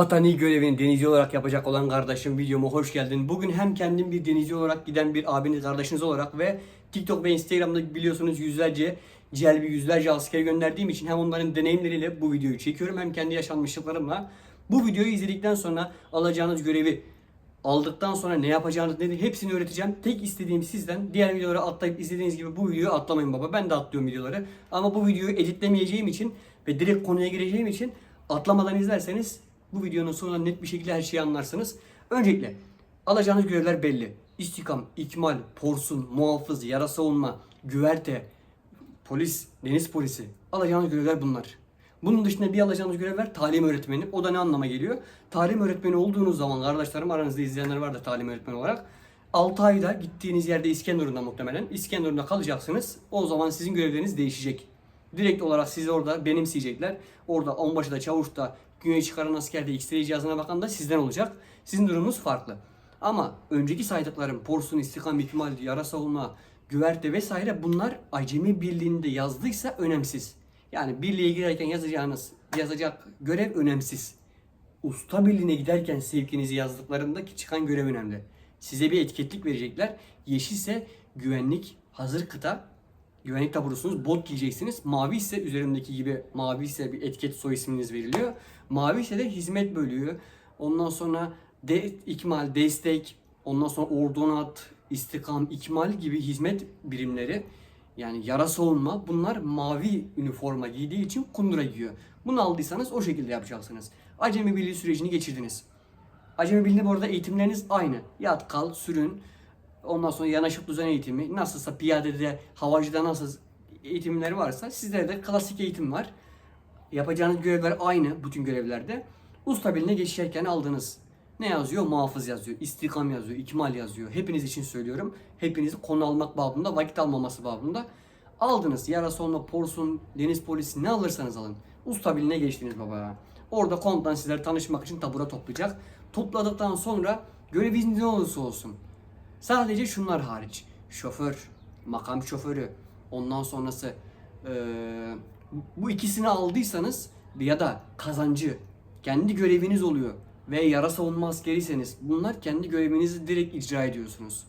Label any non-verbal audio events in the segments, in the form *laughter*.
Vatani görevini denizci olarak yapacak olan kardeşim videoma hoş geldin. Bugün hem kendim bir denizci olarak giden bir abiniz kardeşiniz olarak ve TikTok ve Instagram'da biliyorsunuz yüzlerce celbi yüzlerce asker gönderdiğim için hem onların deneyimleriyle bu videoyu çekiyorum hem kendi yaşanmışlıklarımla. Bu videoyu izledikten sonra alacağınız görevi aldıktan sonra ne yapacağınız nedir hepsini öğreteceğim. Tek istediğim sizden diğer videoları atlayıp izlediğiniz gibi bu videoyu atlamayın baba. Ben de atlıyorum videoları. Ama bu videoyu editlemeyeceğim için ve direkt konuya gireceğim için atlamadan izlerseniz bu videonun sonunda net bir şekilde her şeyi anlarsınız. Öncelikle alacağınız görevler belli. İstikam, ikmal, porsun, muhafız, yara savunma, güverte, polis, deniz polisi. Alacağınız görevler bunlar. Bunun dışında bir alacağınız görev var talim öğretmeni. O da ne anlama geliyor? Talim öğretmeni olduğunuz zaman kardeşlerim aranızda izleyenler var da talim öğretmeni olarak. 6 ayda gittiğiniz yerde İskenderun'da muhtemelen. İskenderun'da kalacaksınız. O zaman sizin görevleriniz değişecek. Direkt olarak sizi orada benimseyecekler. Orada onbaşı da güneş çıkaran asker de X-ray cihazına bakan da sizden olacak. Sizin durumunuz farklı. Ama önceki saydıklarım porsun, istikam, ikmal, yara savunma, güverte vesaire bunlar acemi birliğinde yazdıysa önemsiz. Yani birliğe girerken yazacağınız yazacak görev önemsiz. Usta birliğine giderken sevkinizi yazdıklarındaki çıkan görev önemli. Size bir etiketlik verecekler. Yeşilse güvenlik, hazır kıta, güvenlik taburusunuz, bot giyeceksiniz. Mavi ise üzerindeki gibi mavi ise bir etiket soy isminiz veriliyor. Mavi ise de hizmet bölüğü. Ondan sonra de, ikmal, destek, ondan sonra ordonat, istikam, ikmal gibi hizmet birimleri yani yara savunma bunlar mavi üniforma giydiği için kundura giyiyor. Bunu aldıysanız o şekilde yapacaksınız. Acemi birliği sürecini geçirdiniz. Acemi birliği bu arada eğitimleriniz aynı. Yat, kal, sürün. Ondan sonra yanaşıp düzen eğitimi. Nasılsa piyadede, havacıda nasıl eğitimleri varsa sizlerde de klasik eğitim var. Yapacağınız görevler aynı bütün görevlerde. Usta birliğine geçerken aldığınız ne yazıyor? Muhafız yazıyor, istikam yazıyor, ikmal yazıyor. Hepiniz için söylüyorum. Hepinizi konu almak babında, vakit almaması babında. Aldınız. Yara sonuna porsun, deniz polisi ne alırsanız alın. Usta birliğine geçtiniz baba. Orada komutan sizler tanışmak için tabura toplayacak. Topladıktan sonra göreviniz ne olursa olsun. Sadece şunlar hariç. Şoför, makam şoförü, ondan sonrası eee, bu ikisini aldıysanız ya da kazancı kendi göreviniz oluyor ve yara savunma askeriyseniz bunlar kendi görevinizi direkt icra ediyorsunuz.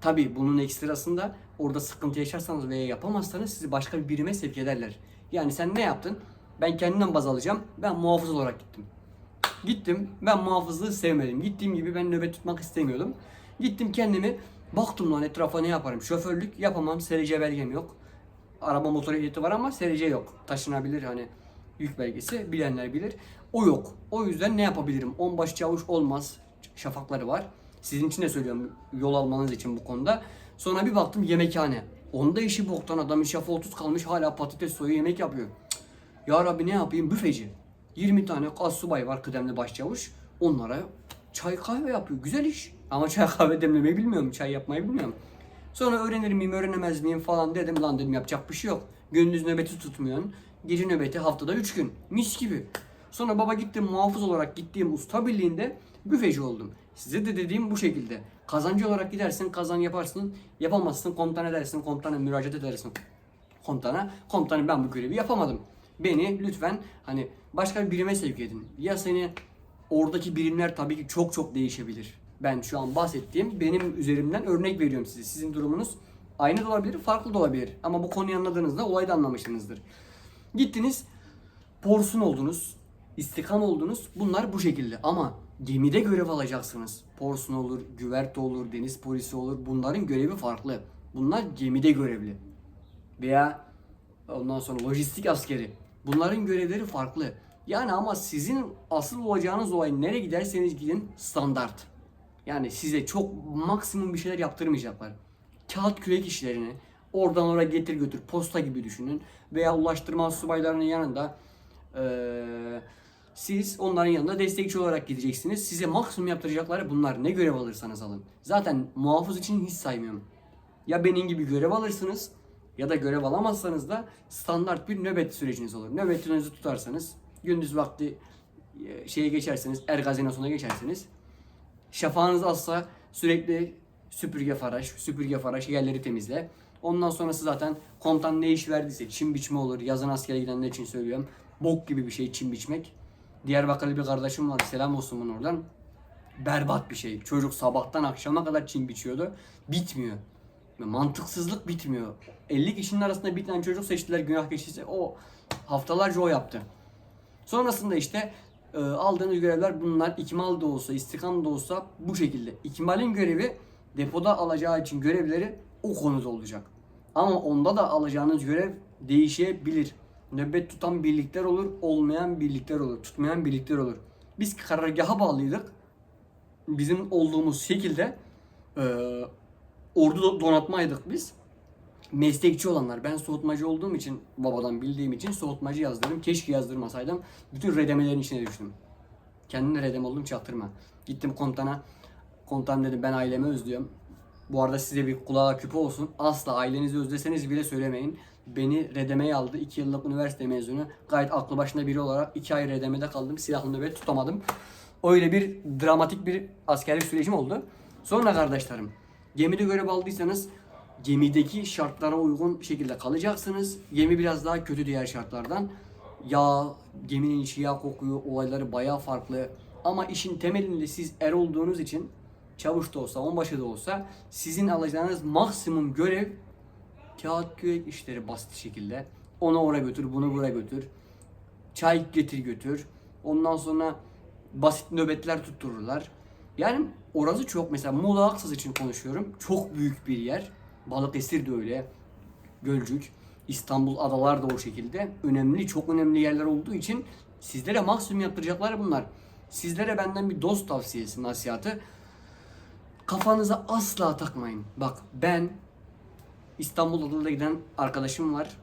Tabi bunun ekstrasında orada sıkıntı yaşarsanız veya yapamazsanız sizi başka bir birime sevk ederler. Yani sen ne yaptın? Ben kendimden baz alacağım. Ben muhafız olarak gittim. Gittim. Ben muhafızlığı sevmedim. Gittiğim gibi ben nöbet tutmak istemiyordum. Gittim kendimi baktım lan etrafa ne yaparım? Şoförlük yapamam. SRC belgem yok. Araba motor ehliyeti var ama SRC yok. Taşınabilir hani yük belgesi bilenler bilir. O yok. O yüzden ne yapabilirim? Onbaşı çavuş olmaz. Şafakları var. Sizin için de söylüyorum yol almanız için bu konuda. Sonra bir baktım yemekhane. Onda işi boktan adamın şafa 30 kalmış hala patates soyu yemek yapıyor. Ya Rabbi ne yapayım büfeci. 20 tane kas subay var kıdemli başçavuş. Onlara çay kahve yapıyor. Güzel iş. Ama çay kahve demlemeyi bilmiyorum. Çay yapmayı bilmiyorum. Sonra öğrenir miyim öğrenemez miyim falan dedim. Lan dedim yapacak bir şey yok. Gündüz nöbeti tutmuyorsun. Gece nöbeti haftada 3 gün. Mis gibi. Sonra baba gittim muhafız olarak gittiğim usta birliğinde büfeci oldum. Size de dediğim bu şekilde. Kazancı olarak gidersin kazan yaparsın. Yapamazsın komutan edersin komutana müracaat edersin. Komutana komutanım ben bu görevi yapamadım. Beni lütfen hani başka bir birime sevk edin. Ya seni oradaki birimler tabii ki çok çok değişebilir. Ben şu an bahsettiğim benim üzerimden örnek veriyorum size. Sizin durumunuz aynı da olabilir, farklı da olabilir. Ama bu konuyu anladığınızda olayı da anlamışsınızdır. Gittiniz, porsun oldunuz, istikam oldunuz. Bunlar bu şekilde ama gemide görev alacaksınız. Porsun olur, güverte olur, deniz polisi olur. Bunların görevi farklı. Bunlar gemide görevli. Veya ondan sonra lojistik askeri. Bunların görevleri farklı. Yani ama sizin asıl olacağınız olay nereye giderseniz gidin standart. Yani size çok maksimum bir şeyler yaptırmayacaklar. Kağıt kürek işlerini oradan oraya getir götür posta gibi düşünün. Veya ulaştırma subaylarının yanında eee, siz onların yanında destekçi olarak gideceksiniz. Size maksimum yaptıracakları bunlar. Ne görev alırsanız alın. Zaten muhafız için hiç saymıyorum. Ya benim gibi görev alırsınız ya da görev alamazsanız da standart bir nöbet süreciniz olur. Nöbetinizi tutarsanız gündüz vakti şeye geçerseniz, er gazinosun'a geçerseniz şafağınız azsa sürekli süpürge faraş, süpürge faraş yerleri temizle. Ondan sonrası zaten komutan ne iş verdiyse çim biçme olur. Yazın askere gidenler için söylüyorum. Bok gibi bir şey çim biçmek. Diyarbakırlı bir kardeşim var. Selam olsun bana oradan. Berbat bir şey. Çocuk sabahtan akşama kadar çim biçiyordu. Bitmiyor. Mantıksızlık bitmiyor. 50 kişinin arasında bir tane çocuk seçtiler günah keçisi. O haftalarca o yaptı. Sonrasında işte e, aldığınız görevler bunlar. İkmal da olsa, istikam da olsa bu şekilde. İkmalin görevi depoda alacağı için görevleri o konuda olacak. Ama onda da alacağınız görev değişebilir. Nöbet tutan birlikler olur, olmayan birlikler olur, tutmayan birlikler olur. Biz karargaha bağlıydık. Bizim olduğumuz şekilde e, ordu donatmaydık biz meslekçi olanlar. Ben soğutmacı olduğum için babadan bildiğim için soğutmacı yazdırdım. Keşke yazdırmasaydım. Bütün redemelerin içine düştüm. Kendimle redem oldum çaktırma. Gittim komutana. Komutan dedim ben ailemi özlüyorum. Bu arada size bir kulağa küpe olsun. Asla ailenizi özleseniz bile söylemeyin. Beni redemeye aldı. 2 yıllık üniversite mezunu. Gayet aklı başında biri olarak 2 ay redemede kaldım. Silahlı nöbet tutamadım. Öyle bir dramatik bir askerlik sürecim oldu. Sonra kardeşlerim gemide görev aldıysanız gemideki şartlara uygun şekilde kalacaksınız. Gemi biraz daha kötü diğer şartlardan. Yağ, geminin içi yağ kokuyor, olayları bayağı farklı. Ama işin temelinde siz er olduğunuz için çavuş da olsa, onbaşı da olsa sizin alacağınız maksimum görev kağıt kürek işleri basit şekilde. Onu oraya götür, bunu buraya götür. Çay getir götür. Ondan sonra basit nöbetler tuttururlar. Yani orası çok mesela Muğla Aksız için konuşuyorum. Çok büyük bir yer. Balıkesir de öyle. Gölcük. İstanbul adalar da o şekilde. Önemli, çok önemli yerler olduğu için sizlere maksimum yaptıracaklar bunlar. Sizlere benden bir dost tavsiyesi, nasihatı. Kafanıza asla takmayın. Bak ben İstanbul Adalı'da giden arkadaşım var.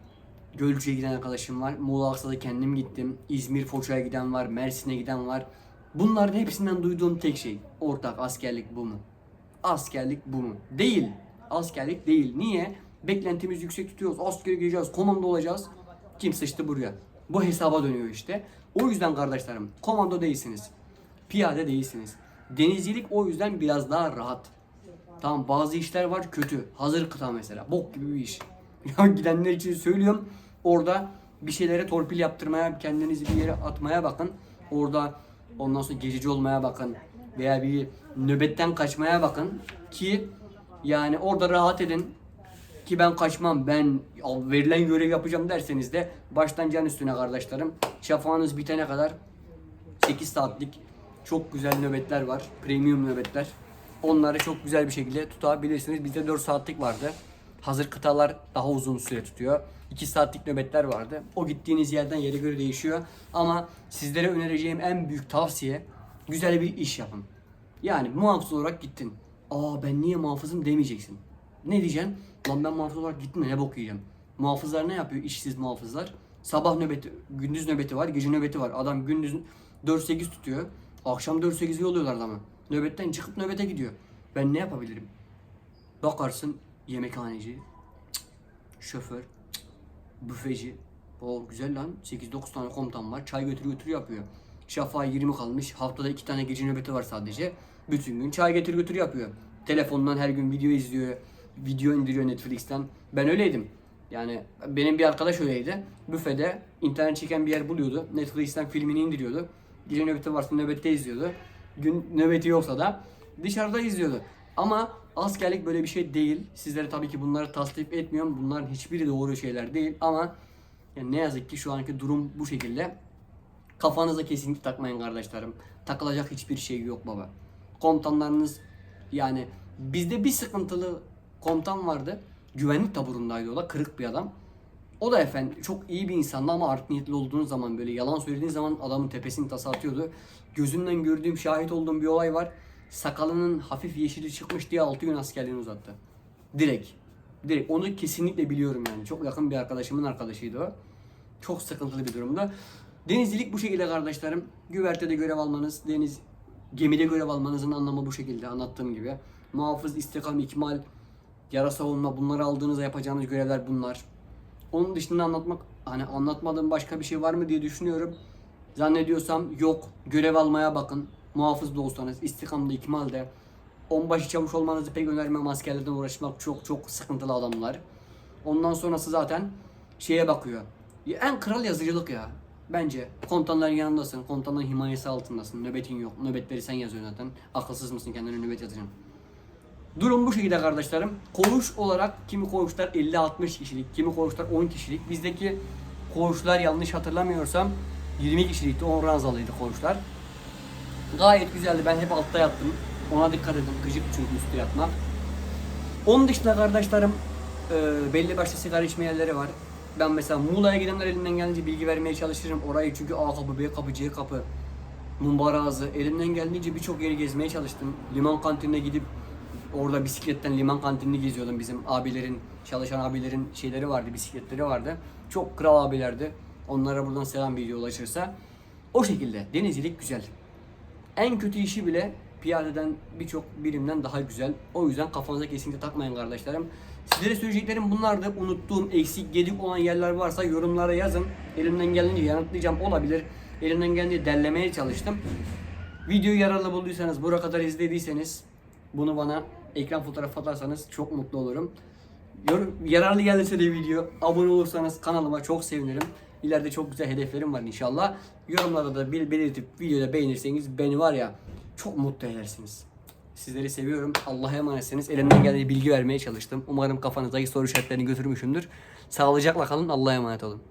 Gölcük'e giden arkadaşım var. Muğla Aksa'da kendim gittim. İzmir Foça'ya giden var. Mersin'e giden var. Bunların hepsinden duyduğum tek şey. Ortak askerlik bu mu? Askerlik bu mu? Değil. Askerlik değil. Niye? Beklentimiz yüksek tutuyoruz. Askere gireceğiz. Komando olacağız. Kim sıçtı buraya? Bu hesaba dönüyor işte. O yüzden kardeşlerim komando değilsiniz. Piyade değilsiniz. Denizcilik o yüzden biraz daha rahat. Tamam bazı işler var kötü. Hazır kıta mesela. Bok gibi bir iş. *laughs* Ya gidenler için söylüyorum. Orada bir şeylere torpil yaptırmaya, kendinizi bir yere atmaya bakın. Orada ondan sonra gecici olmaya bakın. Veya bir nöbetten kaçmaya bakın. Ki yani orada rahat edin. Ki ben kaçmam, ben verilen görev yapacağım derseniz de baştan can üstüne kardeşlerim. Şafağınız bitene kadar 8 saatlik çok güzel nöbetler var. Premium nöbetler. Onları çok güzel bir şekilde tutabilirsiniz. Bizde 4 saatlik vardı. Hazır kıtalar daha uzun süre tutuyor. 2 saatlik nöbetler vardı. O gittiğiniz yerden yere göre değişiyor. Ama sizlere önereceğim en büyük tavsiye güzel bir iş yapın. Yani muhafız olarak gittin. Aa ben niye muhafızım demeyeceksin. Ne diyeceksin? Lan ben muhafız olarak gittim de ne bok yiyeceğim. Muhafızlar ne yapıyor? İşsiz muhafızlar. Sabah nöbeti, gündüz nöbeti var, gece nöbeti var. Adam gündüz 4-8 tutuyor. Akşam 4-8'i yolluyorlar adamı. Nöbetten çıkıp nöbete gidiyor. Ben ne yapabilirim? Bakarsın yemekhaneci, şoför, cık, büfeci. O güzel lan. 8-9 tane komutan var. Çay götür götür yapıyor. Şafağa 20 kalmış. Haftada 2 tane gece nöbeti var sadece. Bütün gün çay getir götür yapıyor. Telefondan her gün video izliyor. Video indiriyor Netflix'ten. Ben öyleydim. Yani benim bir arkadaş öyleydi. Büfede internet çeken bir yer buluyordu. Netflix'ten filmini indiriyordu. Gece nöbeti varsa nöbette izliyordu. Gün nöbeti yoksa da dışarıda izliyordu. Ama askerlik böyle bir şey değil. Sizlere tabii ki bunları tasvip etmiyorum. Bunların hiçbiri doğru şeyler değil. Ama yani ne yazık ki şu anki durum bu şekilde. Kafanıza kesinlikle takmayın kardeşlerim. Takılacak hiçbir şey yok baba. Komutanlarınız yani bizde bir sıkıntılı komutan vardı. Güvenlik taburundaydı o da kırık bir adam. O da efendim çok iyi bir insandı ama art niyetli olduğun zaman böyle yalan söylediğin zaman adamın tepesini tasa atıyordu. Gözümden gördüğüm şahit olduğum bir olay var. Sakalının hafif yeşili çıkmış diye 6 gün askerliğini uzattı. Direkt. Direkt. Onu kesinlikle biliyorum yani. Çok yakın bir arkadaşımın arkadaşıydı o. Çok sıkıntılı bir durumda. Denizcilik bu şekilde kardeşlerim. Güvertede görev almanız, deniz gemide görev almanızın anlamı bu şekilde anlattığım gibi. Muhafız, istikam, ikmal, yara savunma bunları aldığınızda yapacağınız görevler bunlar. Onun dışında anlatmak hani anlatmadığım başka bir şey var mı diye düşünüyorum. Zannediyorsam yok. Görev almaya bakın. Muhafız da olsanız, istikamda, ikmalde. Onbaşı çavuş olmanızı pek önermem. Askerlerden uğraşmak çok çok sıkıntılı adamlar. Ondan sonrası zaten şeye bakıyor. Ya en kral yazıcılık ya. Bence komutanların yanındasın. Komutanların himayesi altındasın. Nöbetin yok. Nöbetleri sen yazıyorsun zaten. Akılsız mısın kendine nöbet yazacaksın. Durum bu şekilde kardeşlerim. Koğuş olarak kimi koğuşlar 50-60 kişilik, kimi koğuşlar 10 kişilik. Bizdeki koğuşlar yanlış hatırlamıyorsam 20 kişilikti. 10 ranzalıydı koğuşlar. Gayet güzeldi. Ben hep altta yattım. Ona dikkat edin. Gıcık çünkü üstte yatmak. Onun dışında kardeşlerim belli başlı sigara içme yerleri var. Ben mesela Muğla'ya gidenler elimden gelince bilgi vermeye çalışırım. Orayı çünkü A kapı, B kapı, C kapı, Mumbarazı. Elimden geldiğince birçok yeri gezmeye çalıştım. Liman kantinine gidip orada bisikletten liman kantinini geziyordum. Bizim abilerin, çalışan abilerin şeyleri vardı, bisikletleri vardı. Çok kral abilerdi. Onlara buradan selam video ulaşırsa. O şekilde denizcilik güzel. En kötü işi bile piyadeden birçok birimden daha güzel. O yüzden kafanıza kesinlikle takmayın kardeşlerim. Sizlere söyleyeceklerim bunlardı. Unuttuğum, eksik, gedik olan yerler varsa yorumlara yazın. Elimden geldiğince yanıtlayacağım olabilir. Elimden geldiğince derlemeye çalıştım. Videoyu yararlı bulduysanız, buraya kadar izlediyseniz bunu bana ekran fotoğrafı atarsanız çok mutlu olurum. Yorum, yararlı geldiyse de video abone olursanız kanalıma çok sevinirim. İleride çok güzel hedeflerim var inşallah. Yorumlarda da bir belirtip videoda beğenirseniz beni var ya çok mutlu edersiniz. Sizleri seviyorum. Allah'a emanetsiniz. Elimden geldiği bilgi vermeye çalıştım. Umarım kafanızdaki soru işaretlerini götürmüşümdür. Sağlıcakla kalın. Allah'a emanet olun.